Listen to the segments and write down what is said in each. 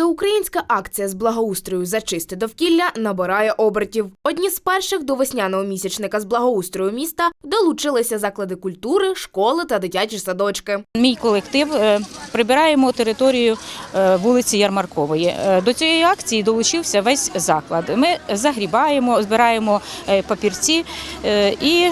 Всеукраїнська акція з благоустрою за чисте довкілля набирає обертів. Одні з перших до весняного місячника з благоустрою міста долучилися заклади культури, школи та дитячі садочки. Мій колектив е, прибираємо територію е, вулиці Ярмаркової. Е, До цієї акції долучився весь заклад. Ми загрібаємо, збираємо папірці і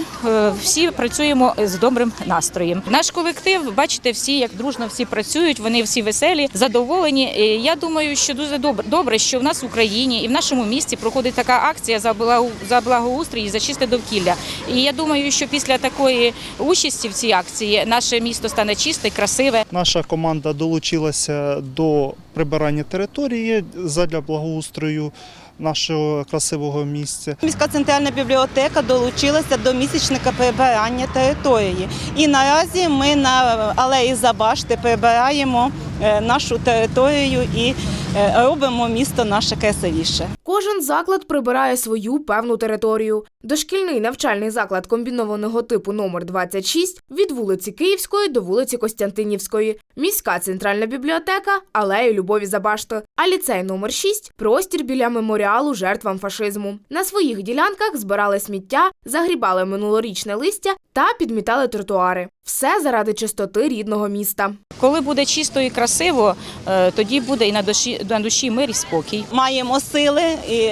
всі працюємо з добрим настроєм. Наш колектив, бачите, всі як дружно всі працюють, вони всі веселі, задоволені. Я думаю, що дуже добре, добре, що в нас в Україні і в нашому місті проходить така акція за благо- за благоустрій і за чисте довкілля. І я думаю, що після такої участі в цій акції наше місто стане чисте, красиве. Наша команда долучилася до прибирання території задля благоустрою нашого красивого місця. Міська центральна бібліотека долучилася до місячника прибирання території. І наразі ми на алеї Забашти прибираємо е, нашу територію і е, робимо місто наше красивіше. Кожен заклад прибирає свою певну територію. Дошкільний навчальний заклад комбінованого типу номер 26 від вулиці Київської до вулиці Костянтинівської, міська центральна бібліотека, алея Любові Забашти, а ліцей номер 6 простір біля меморіалу жертвам фашизму. На своїх ділянках збирали сміття, загрібали минулорічне листя та підмітали тротуари. Все заради чистоти рідного міста. Коли буде чисто і красиво, е, тоді буде і на душі на душі мир і спокій. Маємо сили і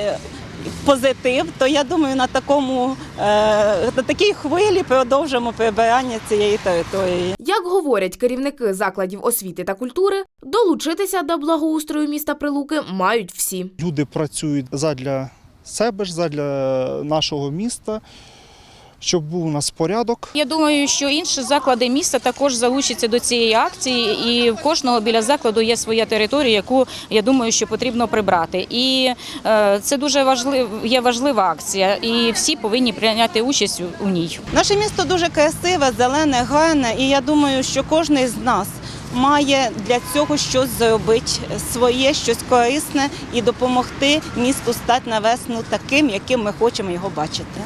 позитив, то я думаю, на такому е, на такій хвилі продовжимо прибирання цієї території. Як говорять керівники закладів освіти та культури, долучитися до благоустрою міста Прилуки мають всі. Люди працюють задля себе ж, задля нашого міста, щоб був у нас порядок. Я думаю, що інші заклади міста також залучаться до цієї акції, і в кожного біля закладу є своя територія, яку я думаю, що потрібно прибрати. І е, це дуже важлив, є важлива акція, і всі повинні прийняти участь у- у ній. Наше місто дуже красиве, зелене, гарне, і я думаю, що кожен з нас має для цього щось зробити своє, щось корисне і допомогти місту стати на весну таким, яким ми хочемо його бачити.